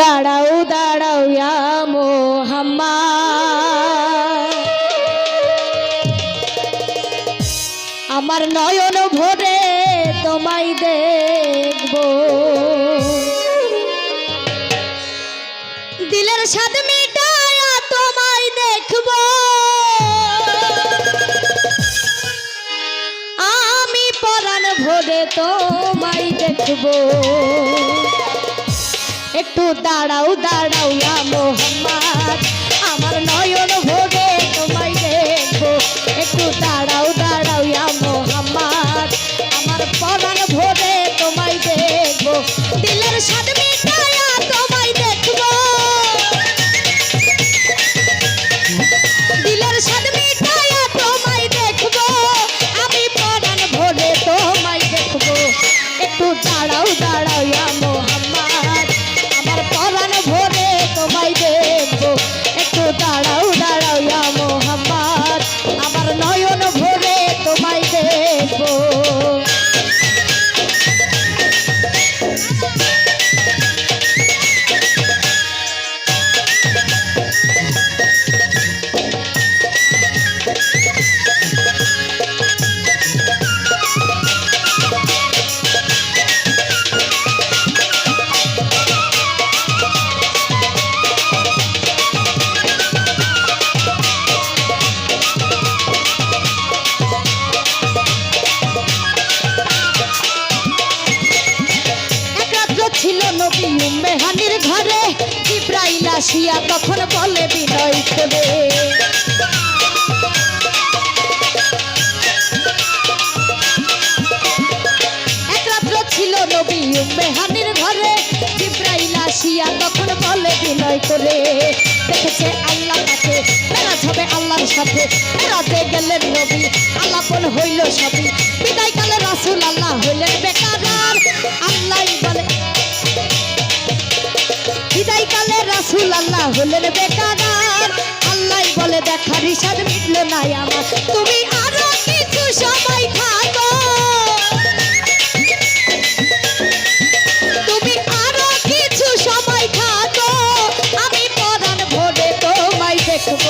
দাঁড়াও দাঁড়াও ইয়া আমার নয়ন ভরে তোমায় দেখব। দিলের স্বাদ মিটায়া তোমায় দেখব। আমি পরাণ ভরে তোমায় দেখব। একটু দাঁড়াও দাঁড়াও ইয়া মোহাম্মদ। আমার নয়ন ভরে তোমায় দেখব। একটু দাঁড়াও দাঁড়াও ইয়া মোহাম্মদ। আমার পরাণ ভরে তোমায় দেখব। দিলের দেখব। আমি দেখব। একটু দাঁড়াও দাঁড়াও ইয়া আসিয়া তখন বলে বিনয় করে ছিল নবী উম্মে হানির ঘরে ইব্রাহিম আসিয়া তখন বলে বিনয় করে দেখেছে আল্লাহ তাকে মেরাজ হবে আল্লাহর সাথে। মেরাজে গেলেন নবী আল্লাপন হইল সবই। বিদায় কালে রাসুল আল্লাহ হলেন বেকার। আল্লাহ বলে, দেখার হিসাব মিটল না আমার। তুমি আরও কিছু সময় থাকো। তুমি আরও কিছু সময় থাকো। আমি পরাণ ভরে তোমায় দেখব।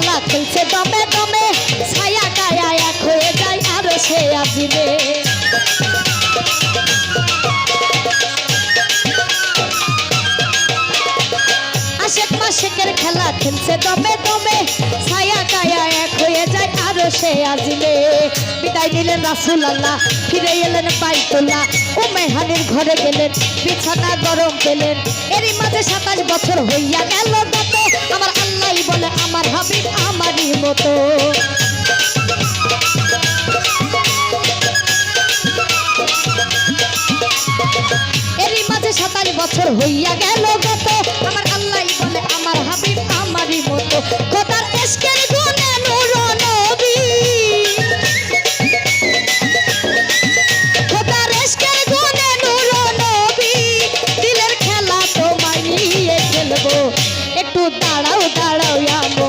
খেলা খেলছে দমে দমে। ছায়া গায়া এক হয়ে যায় আরও সে আজিবে আশেক মাসেকের খেলা খেলছে দমে দমে। ছায়া গায়া এক হয়ে যায় আরও সে বিদায় নিলেন রাসুল আল্লাহ ফিরে এলেন ও মেহানির ঘরে গেলেন, বিছানা গরম পেলেন। এরই মাঝে সাতাশ বছর হইয়া গেল আমার মতো। এরই মাঝে সাতাশ বছর হইয়া গেল গত। আমার আল্লাহ বলে, আমার হাবিব আমারই মতো। খেলা খেলব। একটু দাঁড়াও দাঁড়াও, আমি